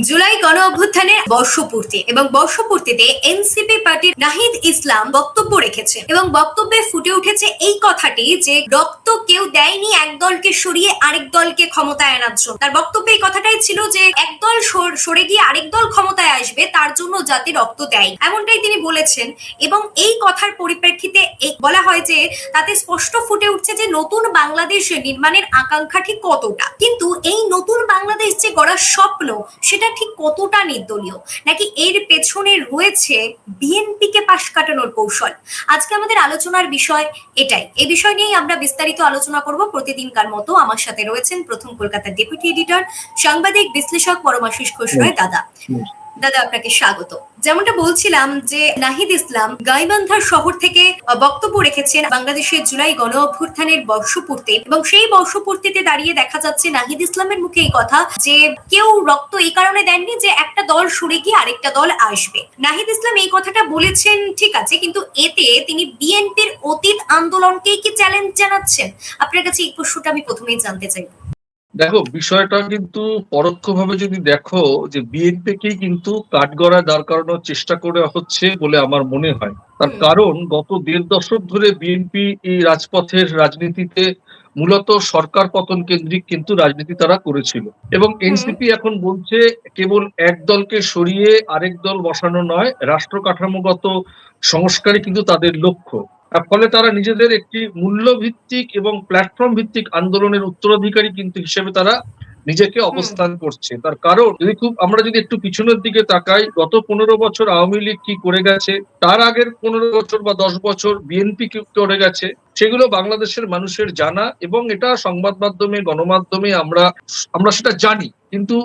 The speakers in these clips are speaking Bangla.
জুলাই গণ অভ্যুত্থানের বর্ষপূর্তি এবং বর্ষপূর্তিতে এনসিপি পার্টির নাহিদ ইসলাম বক্তব্য রেখেছে এবং বক্তব্যে ফুটে উঠেছে এই কথাটি যে রক্ত কেউ দেয়নি এক দলকে সরিয়ে আরেক দলকে ক্ষমতায় আনার জন্য। তার বক্তব্যে এই কথাটাই ছিল যে একদল সর- সরে গিয়ে আরেক দল ক্ষমতায় আসবে, তার জন্য জাতি রক্ত দেয়। এমনটাই তিনি বলেছেন এবং এই কথার পরিপ্রেক্ষিতে বলা হয় যে তাতে স্পষ্ট ফুটে উঠছে যে নতুন বাংলাদেশ নির্মাণের আকাঙ্ক্ষা ঠিক কতটা। কিন্তু এই নতুন বাংলাদেশ যে গড়ার স্বপ্ন, সেটা ঠিক কতটা নির্দলীয়? নাকি এর পেছনে রয়েছে বিএনপিকে পাশ কাটানোর কৌশল? আজকে আমাদের আলোচনার বিষয় এটাই। এই বিষয় নিয়েই আমরা বিস্তারিত আলোচনা করব। প্রতিদিনকার মতো আমার সাথে রয়েছেন প্রথম কলকাতার ডেপুটি এডিটর, সাংবাদিক, বিশ্লেষক পরমাশিস ঘোষ দাদা। দাদা, আপনাকে স্বাগত। যেমনটা বলছিলাম যে নাহিদ ইসলাম গাইবান্ধার শহর থেকে বক্তব্য রেখেছেন বাংলাদেশের জুলাই গণ অভ্যুত্থানের বর্ষপূর্তি এবং সেই বর্ষপূর্তিতে দাঁড়িয়ে দেখা যাচ্ছে নাহিদ ইসলামের মুখে এই কথা যে কেউ রক্ত এই কারণে দেননি যে একটা দল সরে গিয়ে আরেকটা দল আসবে। নাহিদ ইসলাম এই কথাটা বলেছেন, ঠিক আছে, কিন্তু এতে তিনি বিএনপির অতীত আন্দোলনকেই কি চ্যালেঞ্জ জানাচ্ছেন? আপনার কাছে এই প্রশ্নটা আমি প্রথমেই জানতে চাই দেখো বিষয়টা কিন্তু পরোক্ষভাবে যদি দেখো যে বিএনপিকেই কিন্তু কাঠগড়া দাঁড় করানোর চেষ্টা করে হচ্ছে বলে আমার মনে হয়। তার কারণ গত দেড় দশক ধরে বিএনপি এই রাজপথের রাজনীতিতে মূলত সরকার পতন কেন্দ্রিক কিন্তু রাজনীতি তারা করেছিল। এবং এনসিপি এখন বলছে কেবল এক দলকে সরিয়ে আরেক দল বসানো নয় রাষ্ট্র কাঠামোগত সংস্কারই কিন্তু তাদের লক্ষ্য। ফলে তারা নিজেদের একটি মূল্যভিত্তিক এবং প্ল্যাটফর্ম ভিত্তিক আন্দোলনের উত্তরাধিকারী কিন্তু হিসেবে তারা নিজেকে অবস্থান করছে। তার কারণ যদি খুব আমরা যদি একটু পিছনের দিকে তাকাই গত পনেরো বছর আওয়ামী লীগ কি করে গেছে তার আগের পনেরো বছর বা দশ বছর বিএনপি কি করে গেছে সেগুলো বাংলাদেশের মানুষের জানা এবং এটা সংবাদ মাধ্যমে গণমাধ্যমে আমরা আমরা সেটা জানি। কিন্তু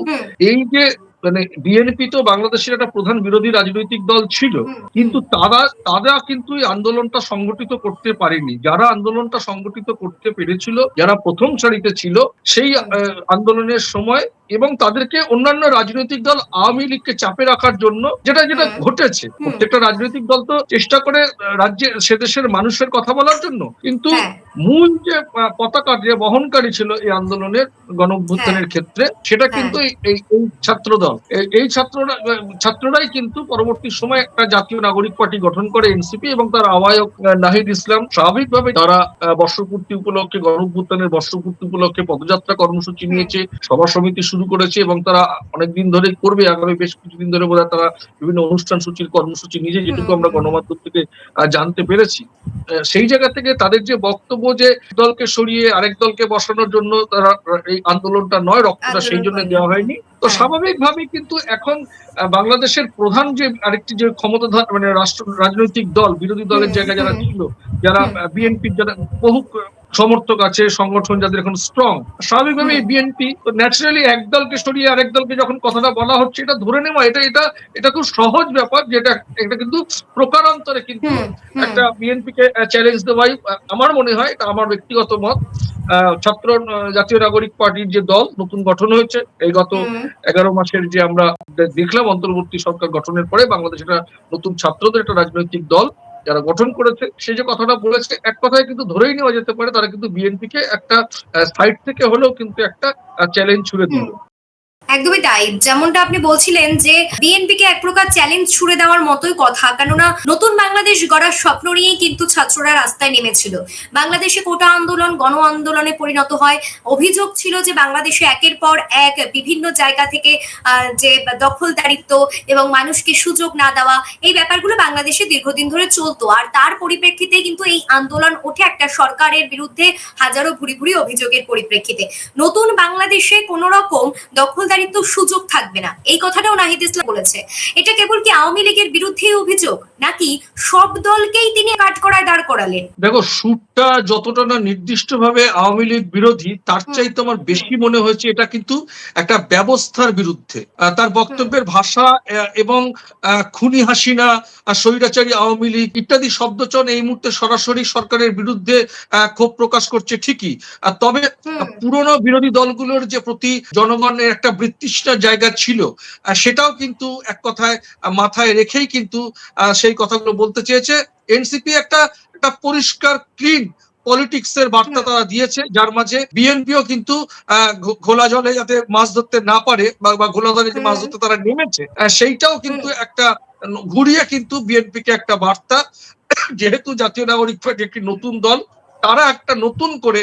এই যে মানে বিএনপি তো বাংলাদেশের একটা প্রধান বিরোধী রাজনৈতিক দল ছিল। কিন্তু তারা তারা কিন্তু এই আন্দোলনটা সংগঠিত করতে পারেনি। যারা আন্দোলনটা সংগঠিত করতে পেরেছিল যারা প্রথম সারিতে ছিল সেই আন্দোলনের সময় এবং তাদেরকে অন্যান্য রাজনৈতিক দল আওয়ামী লীগকে চাপে রাখার জন্য যেটা যেটা ঘটেছে। প্রত্যেকটা রাজনৈতিক দল তো চেষ্টা করে আহ, রাজ্যে সে দেশের মানুষের কথা বলার জন্য। কিন্তু হ্যাঁ। মূল যে পতাকা যে বহনকারী ছিল এই আন্দোলনের গণ হ্যাঁ। ক্ষেত্রে সেটা কিন্তু এই- এই ছাত্রদল। এই- ছাত্ররা ছাত্ররাই কিন্তু পরবর্তী সময় একটা জাতীয় নাগরিক পার্টি গঠন করে এনসিপি এবং তার আহ্বায়ক আহ, নাহিদ ইসলাম। স্বাভাবিকভাবে তারা বর্ষপূর্তি উপলক্ষে গণ বর্ষপূর্তি উপলক্ষে পদযাত্রা কর্মসূচি নিয়েছে। সভা সমিতি শুরু করেছে এবং তারা অনেকদিন ধরে করবে আগামী বেশ কিছুদিন ধরে বোধহয় তারা বিভিন্ন অনুষ্ঠান সূচির কর্মসূচি নিজে যেটুকু আমরা গণমাধ্যম থেকে জানতে পেরেছি। সেই জায়গা থেকে তাদের যে বক্তব্য যে দলকে সরিয়ে আরেক দলকে বসানোর জন্য তারা এই আন্দোলনটা নয় রক্তটা সেই জন্য দেওয়া হয়নি। তো হ্যাঁ। স্বাভাবিকভাবে কিন্তু এখন বাংলাদেশের প্রধান যে আরেকটি যে ক্ষমতাধর মানে রাষ্ট্র রাজনৈতিক দল বিরোধী দলের জায়গায় যারা ছিল যারা বিএনপির যারা বহু সমর্থক আছে সংগঠন যাদের এখন স্ট্রং স্বাভাবিকভাবে। বিএনপি ন্যাচারালি এক দলকে সরিয়ে আরেক দলকে যখন কথাটা বলা হচ্ছে এটা ধরে নেওয়া এটা এটা এটা খুব সহজ ব্যাপার যেটা এটা কিন্তু প্রকারান্তরে কিন্তু। একটা বিএনপি কে চ্যালেঞ্জ দেওয়াই আমার মনে হয় এটা আমার ব্যক্তিগত মত ছাত্র জাতীয় নাগরিক পার্টির যে দল নতুন গঠন হয়েছে এই গত এগারো মাসের যে আমরা দেখলাম অন্তর্বর্তী সরকার গঠনের পরে বাংলাদেশ একটা নতুন ছাত্রদের একটা রাজনৈতিক দল যারা গঠন করেছে, সে যে কথাটা বলেছে, এক কথায় কিন্তু ধরেই নেওয়া যেতে পারে, তারা কিন্তু বিএনপিকে একটা সাইড থেকে হলেও কিন্তু একটা চ্যালেঞ্জ ছুড়ে দিল। একদমই তাই। যেমনটা আপনি বলছিলেন যে বিএনপি কে এক প্রকার চ্যালেঞ্জ ছুড়ে দেওয়ার মতোই কথা, কেননা নতুন বাংলাদেশ গড়ার স্বপ্ন নিয়েই কিন্তু ছাত্ররা রাস্তায় নেমেছিল। বাংলাদেশে কোটা আন্দোলন, গণ আন্দোলনে পরিণত হয়। অভিযোগ ছিল যে বাংলাদেশে একের পর এক বিভিন্ন জায়গা থেকে যে দখলদারিত্ব এবং মানুষকে সুযোগ না দেওয়া, এই ব্যাপারগুলো বাংলাদেশে দীর্ঘদিন ধরে চলতো। আর তার পরিপ্রেক্ষিতে কিন্তু এই আন্দোলন ওঠে একটা সরকারের বিরুদ্ধে হাজারো ভুরি ভুরি অভিযোগের পরিপ্রেক্ষিতে। নতুন বাংলাদেশে কোন রকম দখলদারিত্ব সুযোগ থাকবে না। এই কথাটাও নাহিদ ইসলাম বলেছে। এটা কেবল কি আওয়ামী লীগের বিরুদ্ধে অভিযোগ? নাকি সব দলকেই তিনি কাট করায় দাঁড় করালেন? দেখো সুরটা যতটা না নির্দিষ্টভাবে আওয়ামী লীগ বিরোধী তার। চাইতে আমার বেশি মনে হয়েছে এটা কিন্তু একটা ব্যবস্থার বিরুদ্ধে। তার বক্তব্যের ভাষা এবং খুনি হাসিনা স্বৈরাচারী আওয়ামী লীগ ইত্যাদি শব্দচয়ন এই মুহূর্তে সরাসরি সরকারের বিরুদ্ধে ক্ষোভ প্রকাশ করছে ঠিকই। আর তবে পুরনো বিরোধী দলগুলোর যে প্রতি জনগণের একটা বৃত্তিষ্ঠ জায়গা ছিল সেটাও কিন্তু এক কথায় মাথায় রেখেই কিন্তু আহ, সেই কথাগুলো বলতে চেয়েছে। এনসিপি একটা একটা পরিষ্কার ক্লিন পলিটিক্স এর বার্তা তারা দিয়েছে। যার মাঝে বিএনপিও কিন্তু আহ, ঘোলা জলে যাতে মাছ ধরতে না পারে বা বা ঘোলা জলে যে মাছ ধরতে তারা নেমেছে সেইটাও কিন্তু একটা ঘুরিয়ে কিন্তু বিএনপিকে একটা বার্তা। যেহেতু জাতীয় নাগরিক পার্টি একটি নতুন দল তারা একটা নতুন করে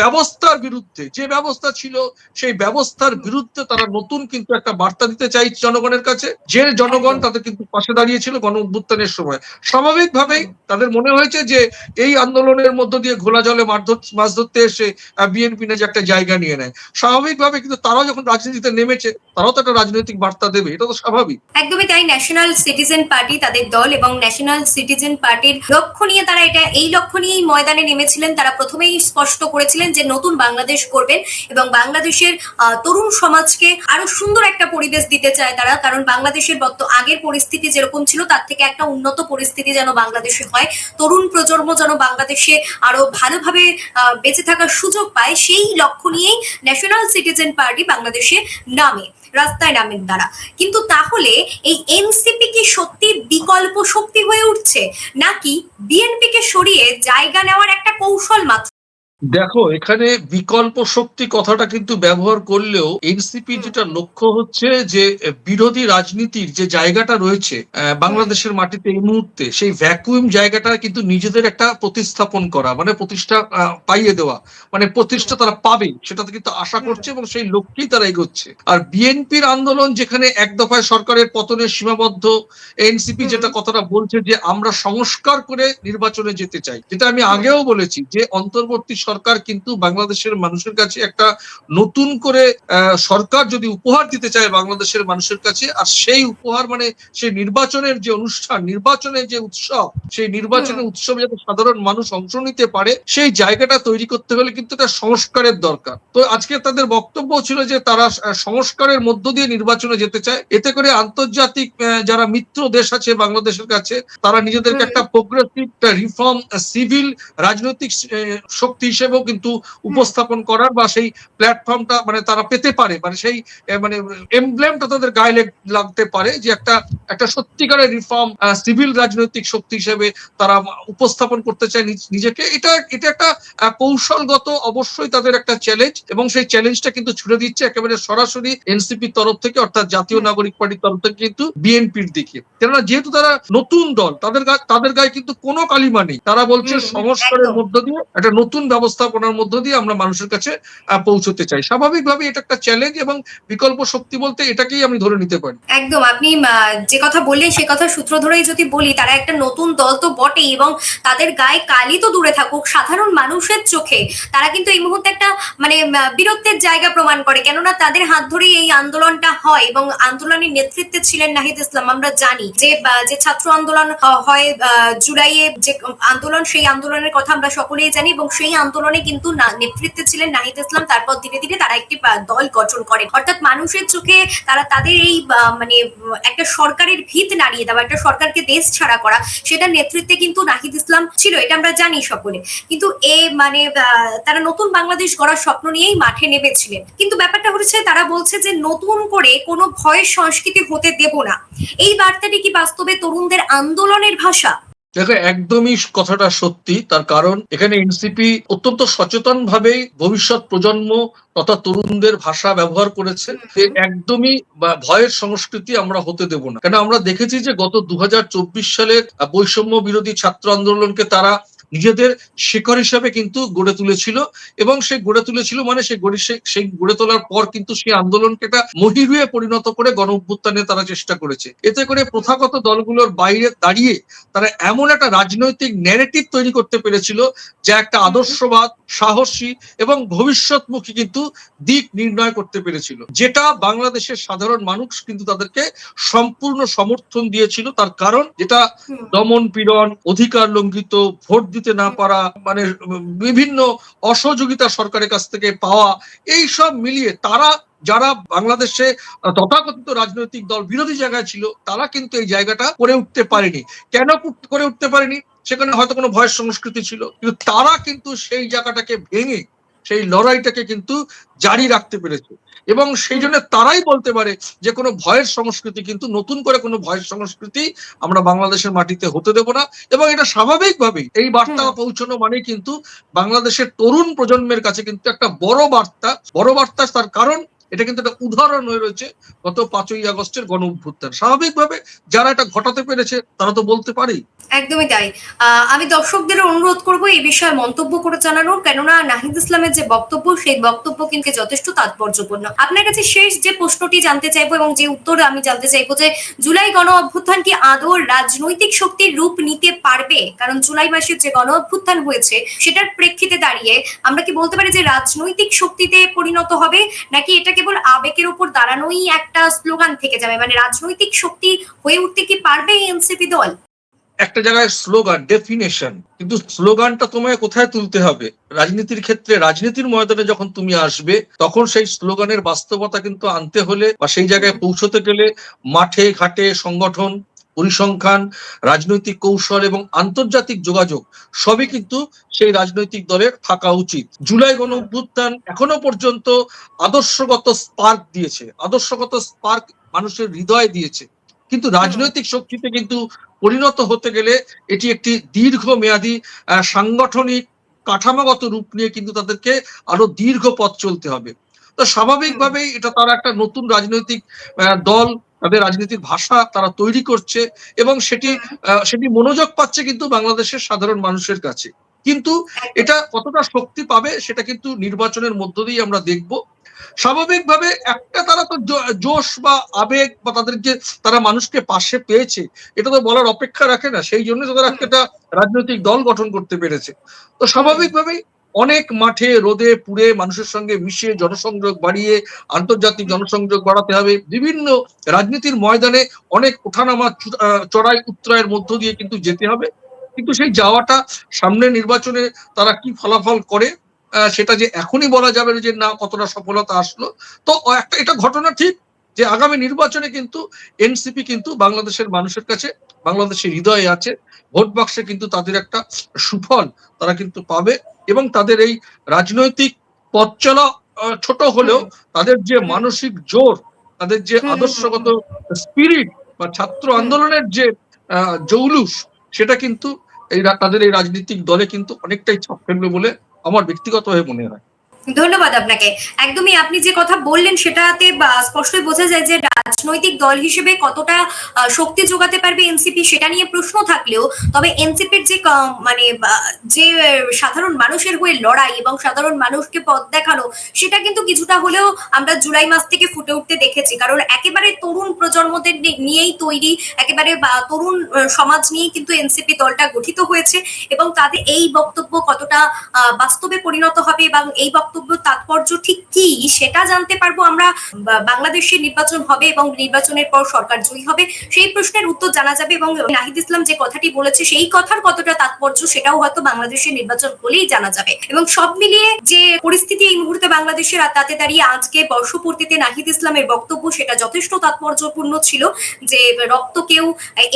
ব্যবস্থার বিরুদ্ধে, যে ব্যবস্থা ছিল সেই ব্যবস্থার বিরুদ্ধে তারা নতুন কিন্তু একটা বার্তা দিতে চাই জনগণের কাছে, যে জনগণ তাদের কিন্তু পাশে দাঁড়িয়েছিল গণ অভ্যুত্থানের সময়। স্বাভাবিকভাবেই তাদের মনে হয়েছে যে এই আন্দোলনের মধ্য দিয়ে ঘোলা জলে মাছ ধরতে এসে বিএনপি যে একটা জায়গা নিয়ে নেয়। স্বাভাবিকভাবে কিন্তু তারাও যখন রাজনীতিতে নেমেছে, তারাও তো একটা রাজনৈতিক বার্তা দেবে, এটা তো স্বাভাবিক। একদমই তাই ন্যাশনাল সিটিজেন পার্টি তাদের দল এবং ন্যাশনাল সিটিজেন পার্টির লক্ষ্য নিয়ে তারা এটা, এই লক্ষ্য নিয়েই ময়দানে নেমেছিলেন তারা প্রথমেই স্পষ্ট করেছিলেন যে নতুন বাংলাদেশ করবেন এবং বাংলাদেশের তরুণ সমাজকে আরও সুন্দর একটা পরিবেশ দিতে চায় তারা। কারণ বাংলাদেশের বর্ত, আগের পরিস্থিতি যেরকম ছিল, তার থেকে একটা উন্নত পরিস্থিতি যেন বাংলাদেশে হয়। তরুণ প্রজন্ম যেন বাংলাদেশে আরও ভালোভাবে বেঁচে থাকার সুযোগ পায়, সেই লক্ষ্য নিয়েই ন্যাশনাল সিটিজেন পার্টি বাংলাদেশে নামে। রাস্তায় নামেন তারা। কিন্তু তাহলে এই এনসিপি কি সত্যি বিকল্প শক্তি হয়ে উঠছে? নাকি বিএনপি কে সরিয়ে জায়গা নেওয়ার একটা কৌশল মাত্র দেখো এখানে বিকল্প শক্তি কথাটা কিন্তু ব্যবহার করলেও এনসিপি যেটা লক্ষ্য হচ্ছে যে বিরোধী রাজনীতির যে জায়গাটা রয়েছে বাংলাদেশের মাটিতে এই মুহূর্তে সেই ভ্যাকুয়াম জায়গাটা কিন্তু নিজেদের একটা প্রতিস্থাপন করা মানে প্রতিষ্ঠা পাইয়ে দেওয়া মানে প্রতিষ্ঠা তারা পাবে সেটা কিন্তু আশা করছে এবং সেই লক্ষ্যেই তারা এগোচ্ছে। আর বিএনপির আন্দোলন যেখানে এক দফায় সরকারের পতনের সীমাবদ্ধ এনসিপি যেটা কথাটা বলছে যে আমরা সংস্কার করে নির্বাচনে যেতে চাই যেটা আমি আগেও বলেছি যে অন্তর্বর্তী সরকার কিন্তু বাংলাদেশের মানুষের কাছে একটা নতুন করে সরকার যদি উপহার দিতে চায় বাংলাদেশের মানুষের কাছে আর সেই উপহার মানে সেই নির্বাচনের যে অনুষ্ঠান নির্বাচনের যে উৎসব সেই নির্বাচনের উৎসবে যাতে সাধারণ মানুষ অংশ নিতে পারে সেই জায়গাটা তৈরি করতে হলে কিন্তু একটা সংস্কারের দরকার। তো আজকে তাদের বক্তব্য ছিল যে তারা সংস্কারের মধ্য দিয়ে নির্বাচনে যেতে চায়। এতে করে আন্তর্জাতিক যারা মিত্র দেশ আছে বাংলাদেশের কাছে তারা নিজেদেরকে একটা প্রোগ্রেসিভ রিফর্ম সিভিল রাজনৈতিক শক্তি হিসেবেও কিন্তু উপস্থাপন করার বা সেই প্ল্যাটফর্মটা মানে তারা পেতে পারে মানে সেই মানে এমব্লেমটা তাদের গায়ে লাগতে পারে যে একটা একটা সত্যিকারের রিফর্ম সিভিল রাজনৈতিক শক্তি হিসেবে তারা উপস্থাপন করতে চায় নিজেকে। এটা এটা একটা কৌশলগত অবশ্যই তাদের একটা চ্যালেঞ্জ এবং সেই চ্যালেঞ্জটা কিন্তু ছুড়ে দিচ্ছে একেবারে সরাসরি এনসিপির তরফ থেকে অর্থাৎ জাতীয় নাগরিক পার্টির তরফ থেকে কিন্তু বিএনপির দিকে। কেননা যেহেতু তারা নতুন দল তাদের তাদের গায়ে কিন্তু কোনো কালিমা নেই। তারা বলছে সংস্কারের মধ্য দিয়ে একটা নতুন ব্যবস্থাপনার মধ্য দিয়ে আমরা মানুষের কাছে পৌঁছতে চাই। স্বাভাবিকভাবে এটা একটা চ্যালেঞ্জ এবং বিকল্প শক্তি বলতে এটাকেই আমি ধরে নিতে পারি। একদম, আপনি যে কথা বললেন সে কথা সূত্র ধরেই যদি বলি, তারা একটা নতুন দল তো বটেই এবং তাদের গায়ে কালি তো দূরে থাকুক, সাধারণ মানুষের চোখে তারা কিন্তু এই মুহূর্তে একটা মানে বীরত্বের জায়গা প্রমাণ করে। কেননা তাদের হাত ধরেই এই আন্দোলনটা হয় এবং আন্দোলনের নেতৃত্বে ছিলেন নাহিদ ইসলাম, আমরা জানি যে যে ছাত্র আন্দোলন হয় জুলাইয়ে যে আন্দোলন, সেই আন্দোলনের কথা আমরা সকলেই জানি এবং সেই আন্দোলনে কিন্তু নেতৃত্বে ছিলেন নাহিদ ইসলাম। তারপর ধীরে ধীরে তারা একটি দল গঠন করে অর্থাৎ মানুষের চোখে তারা তাদের এই মানে একটা সরকারের ভিত নাড়িয়ে দেওয়া, একটা সরকারকে দেশ ছাড়া করা সেটা নেতৃত্বে কিন্তু নাহিদ ইসলাম ছিল। এটা আমরা জানি সকলে। কিন্তু এ মানে তারা নতুন বাংলাদেশ গড়ার স্বপ্ন নিয়েই মাঠে নেমেছিলেন। কিন্তু ব্যাপারটা হচ্ছে, তারা বলছে যে নতুন করে কোনো ভয়ের সংস্কৃতি হতে দেব না। এই বার্তাটি কি বাস্তবে তরুণদের আন্দোলনের ভাষা? দেখো, একদমই কথাটা সত্যি, তার কারণ এখানে এনসিপি অত্যন্ত সচেতন ভাবেই ভবিষ্যৎ প্রজন্ম তথা তরুণদের ভাষা ব্যবহার করেছে। একদমই ভয়ের সংস্কৃতি আমরা হতে দেব না। কেন, আমরা দেখেছি যে গত দু হাজার চব্বিশ সালের বৈষম্য বিরোধী ছাত্র আন্দোলনকে তারা নিজেদের শেখর হিসাবে কিন্তু গড়ে তুলেছিল এবং সে গড়ে তুলেছিল মানে সে গড়ে সেই গড়ে তোলার পর কিন্তু সেই আন্দোলনকে একটা মহিরুয়ে পরিণত করে গণ অভ্যুত্থানে তারা চেষ্টা করেছে। এতে করে প্রথাগত দলগুলোর বাইরে দাঁড়িয়ে তারা এমন একটা রাজনৈতিক ন্যারেটিভ তৈরি করতে পেরেছিল যা একটা আদর্শবাদ, সাহসী এবং ভবিষ্যৎমুখী কিন্তু দিক নির্ণয় করতে পেরেছিল। যেটা বাংলাদেশের সাধারণ মানুষ কিন্তু তাদেরকে সম্পূর্ণ সমর্থন দিয়েছিল। তার কারণ যেটা দমন পীড়ন, অধিকার লঙ্ঘিত, ভোট দিতে না পারা মানে বিভিন্ন অসহযোগিতা সরকারের কাছ থেকে পাওয়া, এই সব মিলিয়ে তারা যারা বাংলাদেশে তথাকথিত রাজনৈতিক দল বিরোধী জায়গায় ছিল, তারা কিন্তু এই জায়গাটা করে উঠতে পারেনি। কেন করে উঠতে পারেনি? সেখানে হয়তো কোনো ভয়ের সংস্কৃতি ছিল, কিন্তু তারা কিন্তু সেই জায়গাটাকে ভেঙে, সেই লড়াইটাকে কিন্তু জারি রাখতে পেরেছে। এবং সেই জন্য তারাই বলতে পারে যে কোনো ভয়ের সংস্কৃতি কিন্তু নতুন করে কোনো ভয়ের সংস্কৃতি আমরা বাংলাদেশের মাটিতে হতে দেব না। এবং এটা স্বাভাবিকভাবেই এই বার্তা পৌঁছানো মানে কিন্তু বাংলাদেশের তরুণ প্রজন্মের কাছে কিন্তু একটা বড় বার্তা বড় বার্তা তার কারণ এটা কিন্তু একটা উদাহরণ হয়ে রয়েছে গত পাঁচই আগস্টের গণ অভ্যুত্থান। স্বাভাবিকভাবে যারা এটা ঘটাতে পেরেছে, তারা তো বলতে পারেই একদমই তাই। আমি দর্শকদের অনুরোধ করব এই বিষয়ে মন্তব্য করে জানানোর কেননা নাহিদ ইসলামের যে বক্তব্য, সেই বক্তব্য কিন্তু যথেষ্ট তাৎপর্যপূর্ণ। আপনার কাছে শেষ যে প্রশ্নটি জানতে চাইব এবং যে উত্তর আমি জানতে চাইব যে, জুলাই গণ অভ্যুত্থান কি আদৌ রাজনৈতিক শক্তির রূপ নিতে পারবে? কারণ জুলাই মাসের যে গণ অভ্যুত্থান হয়েছে, সেটার প্রেক্ষিতে দাঁড়িয়ে আমরা কি বলতে পারি যে রাজনৈতিক শক্তিতে পরিণত হবে? নাকি এটা কেবল আবেগের উপর দাঁড়ানোই একটা স্লোগান থেকে যাবে। মানে রাজনৈতিক শক্তি হয়ে উঠতে কি পারবে এনসিপি দল? একটা জায়গায় স্লোগান ডেফিনেশন কিন্তু স্লোগানটা তোমায় কোথায় তুলতে হবে? রাজনীতির ক্ষেত্রে, রাজনীতির ময়দানে যখন তুমি আসবে, তখন সেই স্লোগানের বাস্তবতা কিন্তু আনতে হলে বা সেই জায়গায় পৌঁছতে গেলে মাঠে, ঘাটে সংগঠন পরিসংখ্যান, রাজনৈতিক কৌশল এবং আন্তর্জাতিক যোগাযোগ, সবই কিন্তু সেই রাজনৈতিক দলের থাকা উচিত। জুলাই গণ অভ্যুত্থান এখনও পর্যন্ত আদর্শগত স্পার্ক দিয়েছে। আদর্শগত স্পার্ক মানুষের হৃদয় দিয়েছে। কিন্তু রাজনৈতিক শক্তিতে কিন্তু পরিণত হতে গেলে এটি একটি দীর্ঘ মেয়াদী সাংগঠনিক কাঠামোগত রূপ নিয়ে কিন্তু তাদেরকে আরও দীর্ঘ পথ চলতে হবে। তো স্বাভাবিকভাবেই এটা তারা একটা নতুন রাজনৈতিক দল তাদের রাজনীতির ভাষা তারা তৈরি করছে এবং সেটি সেটি মনোযোগ পাচ্ছে কিন্তু বাংলাদেশের সাধারণ মানুষের কাছে। কিন্তু এটা কতটা শক্তি পাবে সেটা কিন্তু নির্বাচনের মধ্য দিয়ে আমরা দেখব। স্বাভাবিকভাবে একটা তারা তো জোশ বা আবেগ বা তাদের যে তারা মানুষকে পাশে পেয়েছে, এটা তো বলার অপেক্ষা রাখে না। সেই জন্য তারা একটা রাজনৈতিক দল গঠন করতে পেরেছে। তো স্বাভাবিকভাবেই অনেক মাঠে রোদে পুড়ে মানুষের সঙ্গে মিশিয়ে জনসংযোগ বাড়িয়ে আন্তর্জাতিক জনসংযোগ বাড়াতে হবে। বিভিন্ন রাজনীতির ময়দানে অনেক ওঠানামা চড়াই উত্তরায়ের মধ্য দিয়ে কিন্তু যেতে হবে। কিন্তু সেই যাওয়াটা সামনের নির্বাচনে তারা কি ফলাফল করে সেটা যে এখনই বলা যাবে যে না কতটা সফলতা আসলো, তো একটা, এটা ঘটনা ঠিক যে আগামী নির্বাচনে কিন্তু এনসিপি কিন্তু বাংলাদেশের মানুষের কাছে বাংলাদেশের হৃদয়ে আছে। ভোট বাক্সে কিন্তু তাদের একটা সুফল তারা কিন্তু পাবে এবং তাদের এই রাজনৈতিক পথ চলা ছোট হলেও তাদের যে মানসিক জোর তাদের যে আদর্শগত স্পিরিট বা ছাত্র আন্দোলনের যে জৌলুস সেটা কিন্তু এই তাদের এই রাজনৈতিক দলে কিন্তু অনেকটাই ছাপ ফেলবে বলে আমার ব্যক্তিগতভাবে মনে হয়। ধন্যবাদ আপনাকে। একদমই আপনি যে কথা বললেন সেটাতে স্পষ্টই বোঝা যায় যে রাজনৈতিক দল হিসেবে কতটা শক্তি যোগাতে পারবে এনসিপি সেটা নিয়ে প্রশ্ন থাকলেও, তবে এনসিপির যে মানে যে সাধারণ মানুষের হয়ে লড়াই এবং সাধারণ মানুষকে পথ দেখানো, সেটা কিন্তু কিছুটা হলেও আমরা জুলাই মাস থেকে ফুটে উঠতে দেখেছি। কারণ একেবারে তরুণ প্রজন্মদের নিয়েই তৈরি, একেবারে তরুণ সমাজ নিয়েই কিন্তু এনসিপি দলটা গঠিত হয়েছে এবং তাদের এই বক্তব্য কতটা বাস্তবে পরিণত হবে এবং এই বক্তব্য তাৎপর্য ঠিক কি, সেটা জানতে পারব আমরা বাংলাদেশে নির্বাচন হবে এবং নির্বাচনের পর সরকার জয়ী হবে, সেই প্রশ্নের উত্তর জানা যাবে এবং নাহিদ ইসলাম যে কথাটি বলেছে, সেই কথার কতটা তাৎপর্য সেটাও হয়তো বাংলাদেশের নির্বাচন হলেই জানা যাবে। এবং সব মিলিয়ে যে পরিস্থিতি এই মুহূর্তে বাংলাদেশের তাতে দাঁড়িয়ে আজকে বর্ষপূর্তিতে নাহিদ ইসলামের বক্তব্য, সেটা যথেষ্ট তাৎপর্যপূর্ণ ছিল যে রক্ত কেউ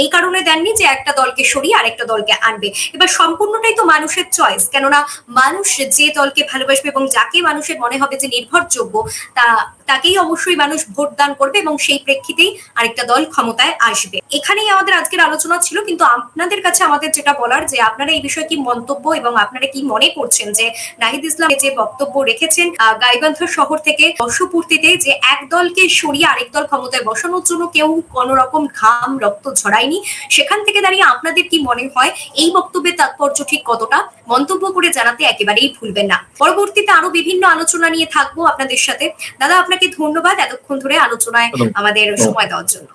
এই কারণে দেননি যে একটা দলকে সরিয়ে আরেকটা দলকে আনবে। এবার সম্পূর্ণটাই তো মানুষের চয়েস কেননা মানুষ যে দলকে ভালোবাসবে এবং যাকে মানুষের মনে হবে যে নির্ভরযোগ্য তা তাকেই অবশ্যই মানুষ ভোট দান করবে এবং সেই প্রেক্ষিতেই আরেকটা দল ক্ষমতায় আসবে। এখানেই আমাদের আজকের আলোচনা ছিল, কিন্তু আপনাদের কাছে আমাদের যেটা বলার যে আপনারা এই বিষয়ে কি মন্তব্য এবং আপনারা কি মনে করছেন যে নাহিদ ইসলাম যে বক্তব্য রেখেছেন গাইবান্ধ শহর থেকে বর্ষপূর্তিতে যে এক দলকে সরিয়ে আরেক দল ক্ষমতায় বসানোর জন্য কেউ কোনো রকম ঘাম, রক্ত ঝরায়নি, সেখান থেকে দাঁড়িয়ে আপনাদের কি মনে হয়? এই বক্তব্যের তাৎপর্য ঠিক কতটা? মন্তব্য করে জানাতে একেবারেই ভুলবেন না। পরবর্তীতে আরও বিভিন্ন আলোচনা নিয়ে থাকব আপনাদের সাথে। দাদা আপনাকে ধন্যবাদ এতক্ষণ ধরে আলোচনায় আমাদের সময় দেওয়ার জন্য।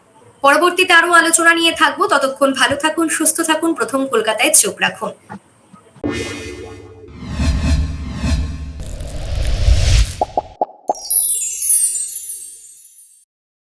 পরবর্তীতে আরও আলোচনা নিয়ে থাকব। ততক্ষণ ভালো থাকুন সুস্থ থাকুন। প্রথম কলকাতায় চোখ রাখুন।